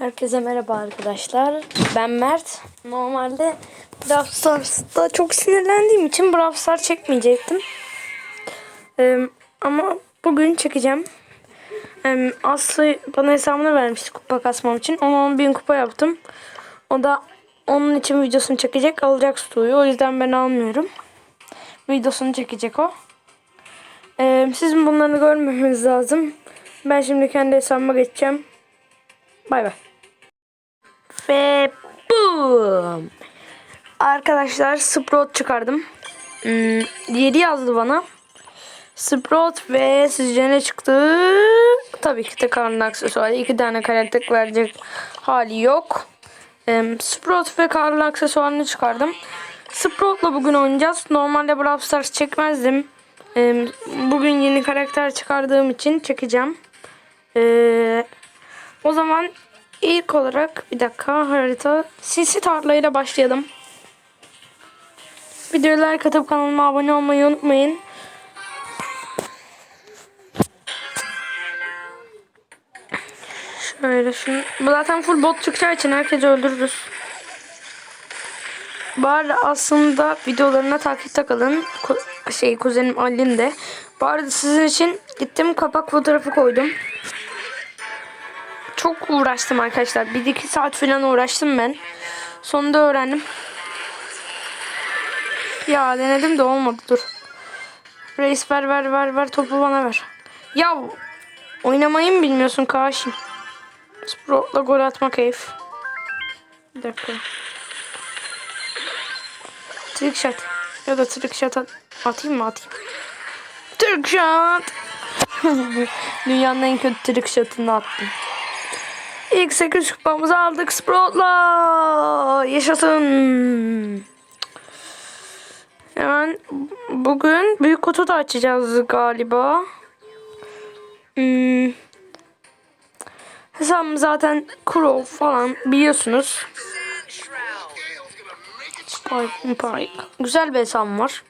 Herkese merhaba arkadaşlar. Ben Mert. Normalde Brawl Stars'ta çok sinirlendiğim için Brawl Stars çekmeyecektim. Ee, ama bugün çekeceğim. Ee, Aslı bana hesabını vermişti kupa kasmam için. Ona 10 bin kupa yaptım. O da onun için videosunu çekecek. Alacak Stu'yu. O yüzden ben almıyorum. Videosunu çekecek o. Ee, sizin bunları görmemeniz lazım. Ben şimdi kendi hesabıma geçeceğim. Bay bay. Ve boom. Arkadaşlar Sprout çıkardım. Hmm, 7 yazdı bana. Sprout ve sizce ne çıktı? Tabii ki de karnın aksesuarı. İki tane karakter verecek hali yok. Ee, Sprout ve karnın aksesuarını çıkardım. Sprout'la bugün oynayacağız. Normalde Brawl Stars çekmezdim. Ee, bugün yeni karakter çıkardığım için çekeceğim. Ee, o zaman ilk olarak bir dakika harita sinsi tarlayla başlayalım. Videoya like atıp kanalıma abone olmayı unutmayın. Şöyle şunu. Bu zaten full bot çıkacağı için herkesi öldürürüz. Arada aslında videolarına takipte kalın. Ku- şey kuzenim Ali'nin de. Arada sizin için gittim kapak fotoğrafı koydum. Çok uğraştım arkadaşlar. Bir iki saat falan uğraştım ben. Sonunda öğrendim. Ya denedim de olmadı dur. Reis ver ver ver ver topu bana ver. Ya oynamayı mı bilmiyorsun Kaşim? Sprout'la gol atma keyif. Bir dakika. Trick shot. Ya da trick shot at atayım mı atayım? Trick shot. Dünyanın en kötü trick shot'ını attım. İlk 8 kupamızı aldık Sprout'la. Yaşasın. Hemen bugün büyük kutu da açacağız galiba. Hmm. Hesabım zaten Crow falan biliyorsunuz. Spike, Spike. Güzel bir hesabım var.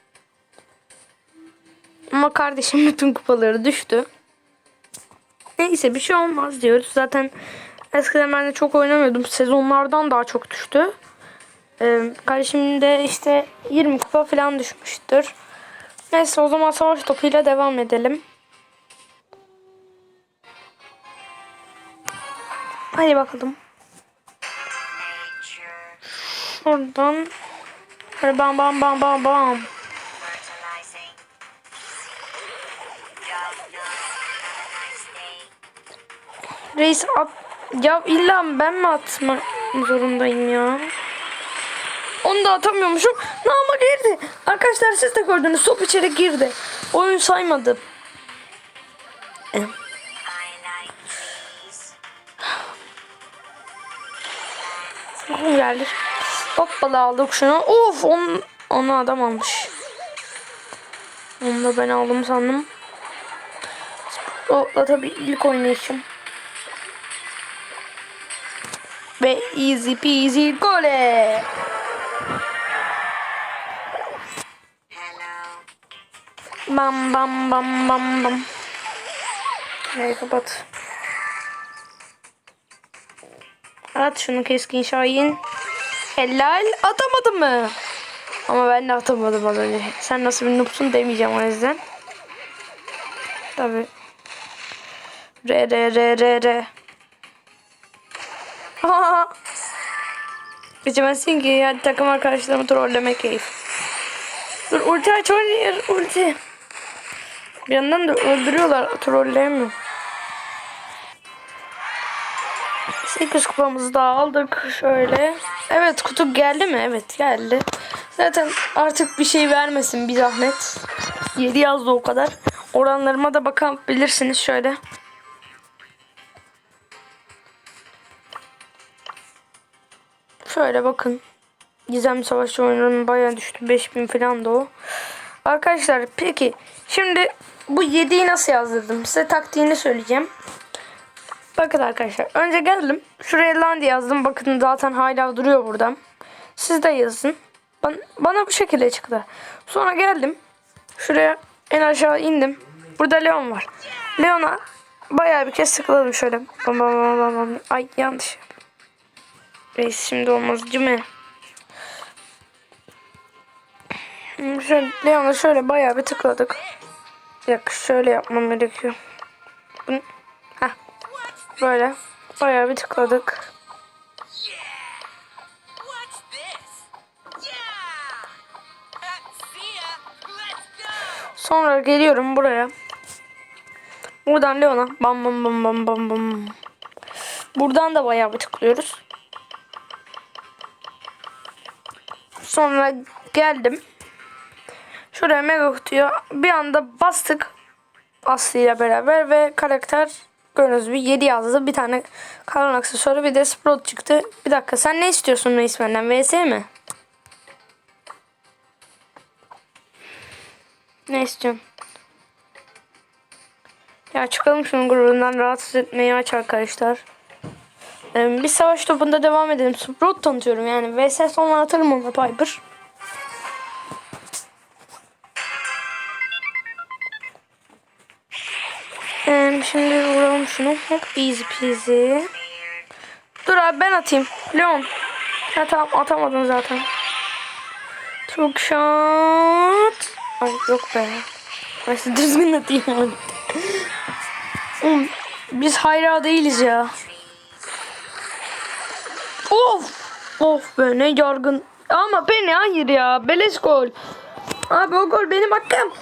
Ama kardeşim bütün kupaları düştü. Neyse bir şey olmaz diyoruz. Zaten eskiden ben de çok oynamıyordum. Sezonlardan daha çok düştü. Ee, kardeşim de işte 20 kupa falan düşmüştür. Neyse o zaman savaş topuyla devam edelim. Hadi bakalım. Oradan Hadi bam bam bam bam bam. Reis at. Ya illa ben mi atma zorundayım ya? Onu da atamıyormuşum. Nama girdi. Arkadaşlar siz de gördünüz. Top içeri girdi. Oyun saymadı. Oğlum geldi. Hoppala aldık şunu. Of onu, onu adam almış. Onu da ben aldım sandım. O da tabii ilk oynayışım. Ve easy peasy gole. Bam bam bam bam bam. Hayır kapat. At şunu keskin şahin. Helal atamadı mı? Ama ben de atamadım az önce. Sen nasıl bir noobsun demeyeceğim o yüzden. Tabi. Re re re re re. Geçemezsin ki ya takım arkadaşlarımı trolleme keyif. Dur ulti aç oynuyor ulti. Bir yandan da öldürüyorlar trolleyemiyor. 8 kupamızı da aldık şöyle. Evet kutu geldi mi? Evet geldi. Zaten artık bir şey vermesin bir zahmet. 7 yazdı o kadar. Oranlarıma da bakabilirsiniz şöyle. Şöyle bakın. Gizem Savaşı oyununun bayağı düştü. 5000 falan da o. Arkadaşlar peki şimdi bu 7'yi nasıl yazdırdım? Size taktiğini söyleyeceğim. Bakın arkadaşlar. Önce geldim. Şuraya Landi yazdım. Bakın zaten hala duruyor burada. Siz de yazın. Bana, bana bu şekilde çıktı. Sonra geldim. Şuraya en aşağı indim. Burada Leon var. Leon'a bayağı bir kez tıkladım şöyle. Bam bam bam bam. Ay yanlış. Reis şimdi olmaz değil mi? Şöyle, Leon'a şöyle bayağı bir tıkladık. Dakika şöyle yapmam gerekiyor. Heh, böyle bayağı bir tıkladık. Sonra geliyorum buraya. Buradan Leon'a bam bam bam bam bam bam. Buradan da bayağı bir tıklıyoruz. Sonra geldim. Şuraya mega kutuya bir anda bastık. Aslı ile beraber ve karakter gördüğünüz gibi 7 yazdı. Bir tane kalan aksesuarı bir de Sprout çıktı. Bir dakika sen ne istiyorsun reis benden? VS mi? Ne istiyorsun? Ya çıkalım şunun grubundan rahatsız etmeyi aç arkadaşlar. Ee, bir savaş topunda devam edelim. Sprout tanıtıyorum yani. VS sonra atarım ona Piper. Ee, şimdi vuralım şunu. Hop easy peasy. Dur abi ben atayım. Leon. Ya tamam atamadın zaten. Çok shot. Ay yok be. Neyse düzgün atayım biz hayra değiliz ya. Of. Be ne yargın. Ama beni hayır ya. Beleş gol. Abi o gol benim hakkım.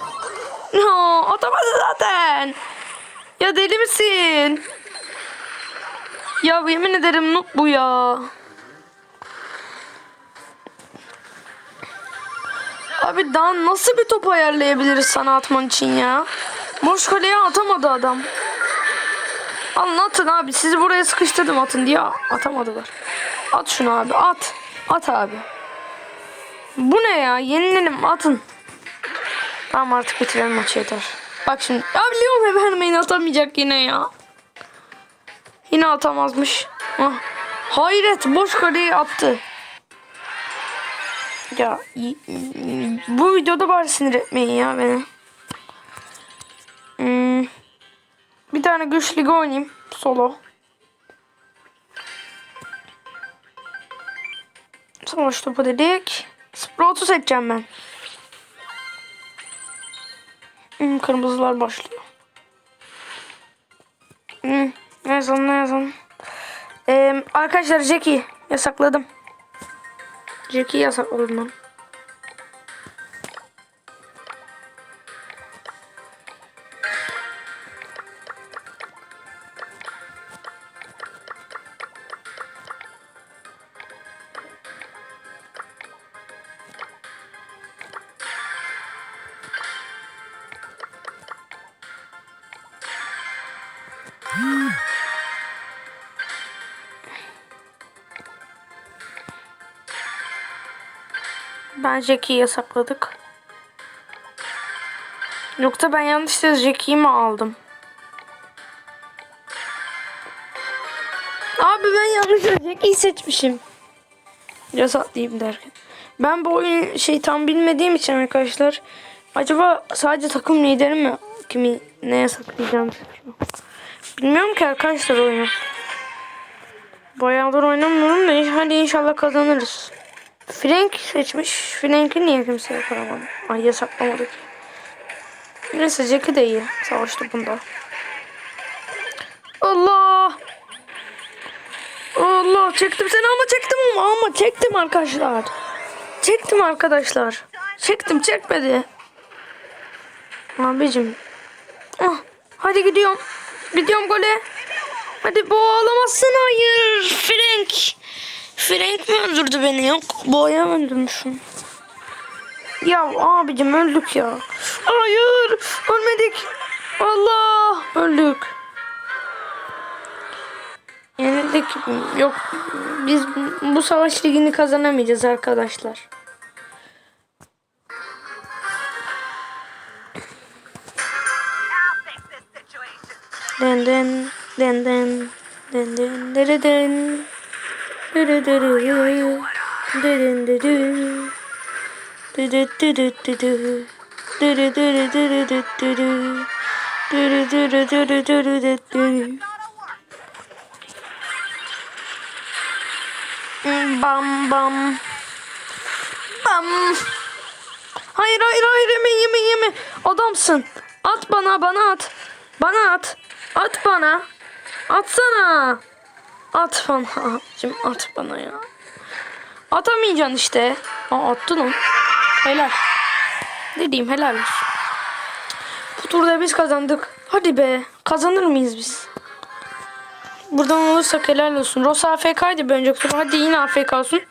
Ya atamadı zaten. Ya deli misin? Ya yemin ederim noob bu ya. Abi daha nasıl bir top ayarlayabiliriz sana atman için ya? Boş kaleye atamadı adam. Alın atın abi. Sizi buraya sıkıştırdım atın diye atamadılar. At şunu abi at. At abi. Bu ne ya? Yenilelim atın. Tamam artık bitirelim maçı yeter. Bak şimdi. Abi Leon Evermain atamayacak yine ya. Yine atamazmış. Ah. Hayret boş kaleyi attı. Ya bu videoda bari sinir etmeyin ya beni. Hmm. Bir tane güç ligi oynayayım. Solo. Savaş topu dedik. Sprout'u seçeceğim ben. Hmm, kırmızılar başlıyor. Hmm, ne yazalım ne yazalım. Ee, arkadaşlar Jackie yasakladım. Jackie yasakladım ben. Ben Jackie'yi yasakladık. Yoksa ben yanlışlıkla Jackie'yi mi aldım? Abi ben yanlışlıkla Jackie'yi seçmişim. Yasaklayayım derken. Ben bu oyun şey tam bilmediğim için arkadaşlar. Acaba sadece takım lideri mi kimi ne yasaklayacağım. Bilmiyorum ki arkadaşlar oyunu. Bayağıdır oynamıyorum da hadi inşallah kazanırız. Frank seçmiş. Frank'i niye kimse yakalamadı? Ay yasaklamadı ki. Neyse Jack'i de iyi. Savaş topunda. Allah! Allah çektim seni ama çektim ama çektim arkadaşlar. Çektim arkadaşlar. Çektim çekmedi. Abicim. Ah, hadi gidiyorum. Gidiyorum gole. Hadi boğalamazsın hayır. Frank. Frank mi öldürdü beni? Yok boğaya öldürmüşüm. Ya abicim öldük ya. Hayır ölmedik. Allah öldük. Yenildik. Yok biz bu savaş ligini kazanamayacağız arkadaşlar. Den den den den den den dere den Bam bam. Bam. Hayır hayır hayır yeme yeme yeme. Adamsın. At bana bana at. Bana at. At bana. Atsana. At bana. Abicim at bana ya. Atamayacaksın işte. Aa attı lan. Helal. Ne diyeyim helal olsun. Bu turda biz kazandık. Hadi be. Kazanır mıyız biz? Buradan olursak helal olsun. Rosa AFK'ydı bir önceki tur. Hadi yine AFK olsun.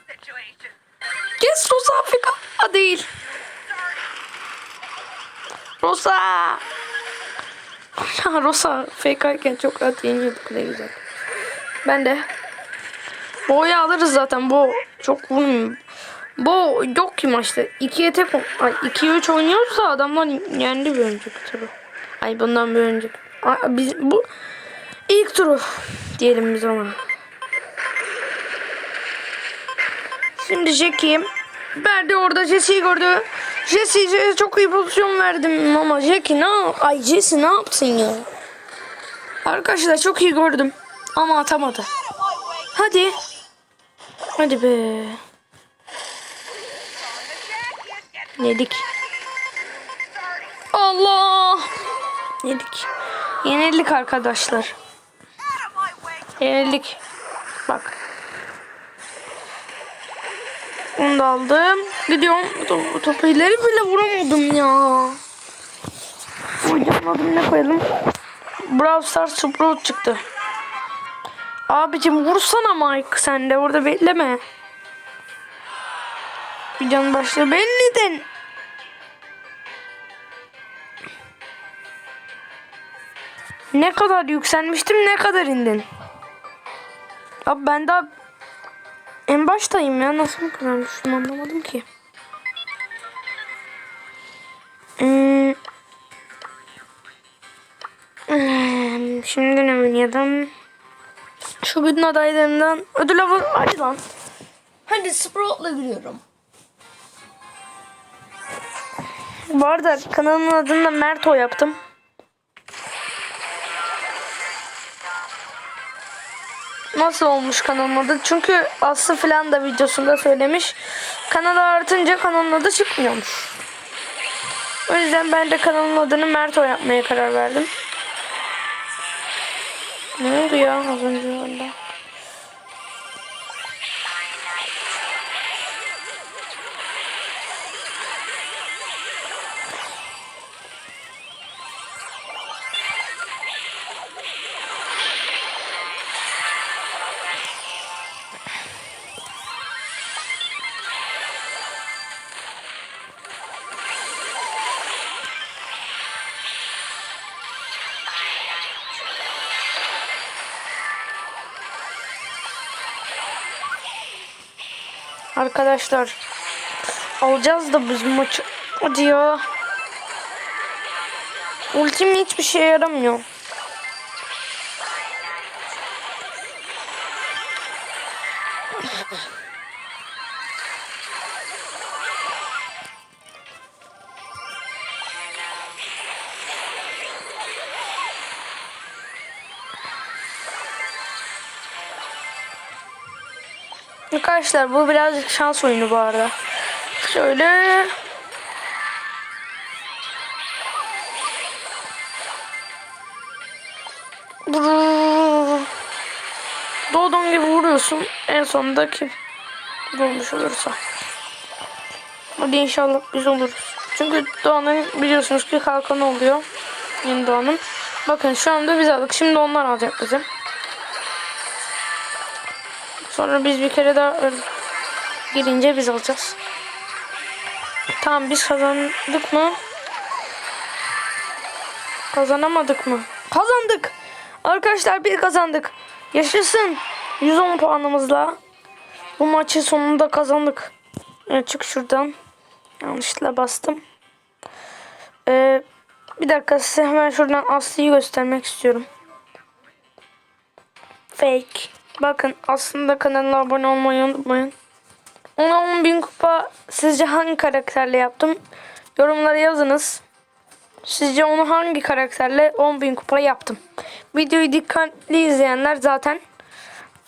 Yes Rosa AFK. Değil. Rosa. Ya Rosa FK iken çok rahat yeniyorduk ne güzel. Ben de. Bo'yu alırız zaten. Bo çok vurmuyor. Bo yok ki maçta. 2'ye tek ay 2'ye 3 oynuyoruz da adamlar yendi bir önceki turu. Ay bundan bir önceki. Ay, biz bu ilk turu diyelim biz ona. Şimdi Jack'i verdi orada Jesse'yi gördü. Jesse Jesse çok iyi pozisyon verdim ama Jackie ne Ay Jesse ne yaptın ya? Arkadaşlar çok iyi gördüm ama atamadı. Hadi. Hadi be. Yedik. Allah. Yedik. Yenildik arkadaşlar. Yenildik. Bak. Onu da aldım. Gidiyorum. Top, topu ileri bile vuramadım ya. Hocam adım ne koyalım? Brawl Stars Sprout çıktı. Abicim vursana Mike sen de orada bekleme. Bir can başla belliden. Ne kadar yükselmiştim ne kadar indin? Abi ben daha en baştayım ya nasıl bu kadar anlamadım ki. Hmm. Hmm, Şimdi ne oynayalım? Gün adaylarından ödül avı hadi lan. Hadi Sprout'la giriyorum. Bu arada kanalımın adını da Merto yaptım. Nasıl olmuş kanalın adı? Çünkü Aslı falan da videosunda söylemiş. Kanalı artınca kanalın adı çıkmıyormuş. O yüzden ben de kanalın adını Merto yapmaya karar verdim. Ne oldu ya az önce orada? Arkadaşlar alacağız da biz maçı. Hadi ya. Ultim hiçbir şeye yaramıyor. Arkadaşlar bu birazcık şans oyunu bu arada. Şöyle. Doğduğun gibi vuruyorsun. En sonunda kim bulmuş olursa. Hadi inşallah biz oluruz. Çünkü Doğan'ın biliyorsunuz ki kalkanı oluyor. Yeni Doğan'ın. Bakın şu anda biz aldık. Şimdi onlar alacak bizim. Sonra biz bir kere daha girince biz alacağız. Tamam biz kazandık mı? Kazanamadık mı? Kazandık. Arkadaşlar bir kazandık. Yaşasın. 110 puanımızla. Bu maçı sonunda kazandık. Evet, çık şuradan. Yanlışlıkla bastım. Ee, bir dakika size hemen şuradan Aslı'yı göstermek istiyorum. Fake. Bakın aslında kanala abone olmayı unutmayın. Ona 10.000 kupa sizce hangi karakterle yaptım? Yorumlara yazınız. Sizce onu hangi karakterle 10.000 kupa yaptım? Videoyu dikkatli izleyenler zaten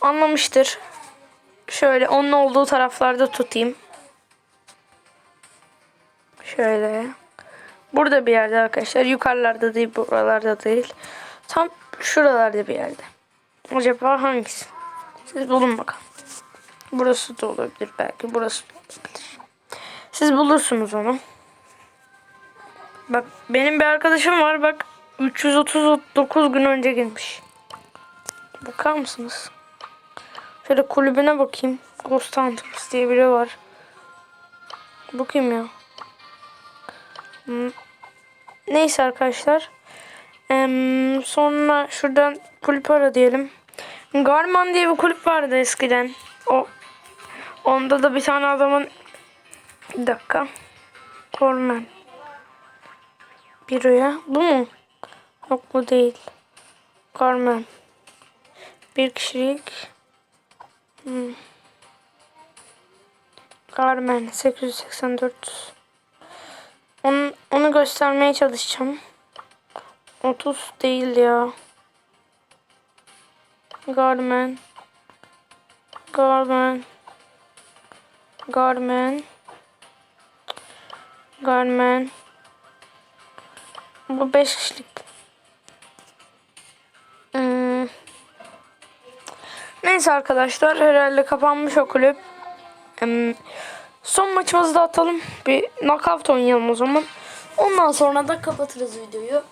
anlamıştır. Şöyle onun olduğu taraflarda tutayım. Şöyle. Burada bir yerde arkadaşlar. Yukarılarda değil, buralarda değil. Tam şuralarda bir yerde. Acaba hangisi? Siz bulun bakalım. Burası da olabilir belki. Burası da olabilir. Siz bulursunuz onu. Bak benim bir arkadaşım var bak 339 gün önce gelmiş. Bakar mısınız? Şöyle kulübüne bakayım. Ghost Hunters diye biri var. Bu kim ya? Hmm. Neyse arkadaşlar. Sonra şuradan kulüp ara diyelim. Garman diye bir kulüp vardı eskiden. O onda da bir tane adamın bir dakika. Korman. Büroya. Bu mu? Yok bu değil. Carmen. Bir kişilik. Hmm. Carmen 884. Onu, onu göstermeye çalışacağım. 30 değil ya. Garmen. Garmen. Garmen. Garmen. Bu 5 kişilik. Hmm. Neyse arkadaşlar herhalde kapanmış o kulüp. Hmm. Son maçımızı da atalım. Bir knockout oynayalım o zaman. Ondan sonra da kapatırız videoyu.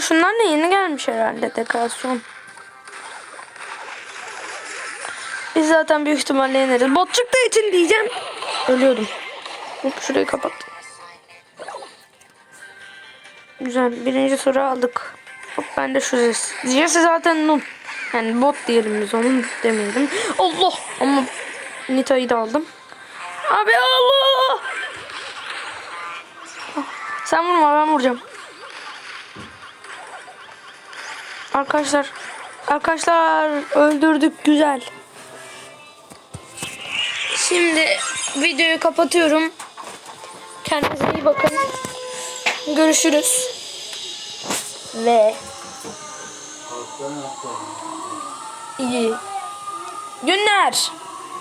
Şunlar da yeni gelmiş herhalde dekorasyon. Biz zaten büyük ihtimalle yeneriz. Bot çıktığı için diyeceğim. Ölüyordum. Hop şurayı kapat. Güzel. Birinci soru aldık. Hop ben de şu Jesse. Jesse zaten noob. Yani bot diyelim biz onun demeyelim. Allah! Ama Nita'yı da aldım. Abi Allah! Sen vurma ben vuracağım. Arkadaşlar. Arkadaşlar öldürdük güzel. Şimdi videoyu kapatıyorum. Kendinize iyi bakın. Görüşürüz. Ve iyi günler.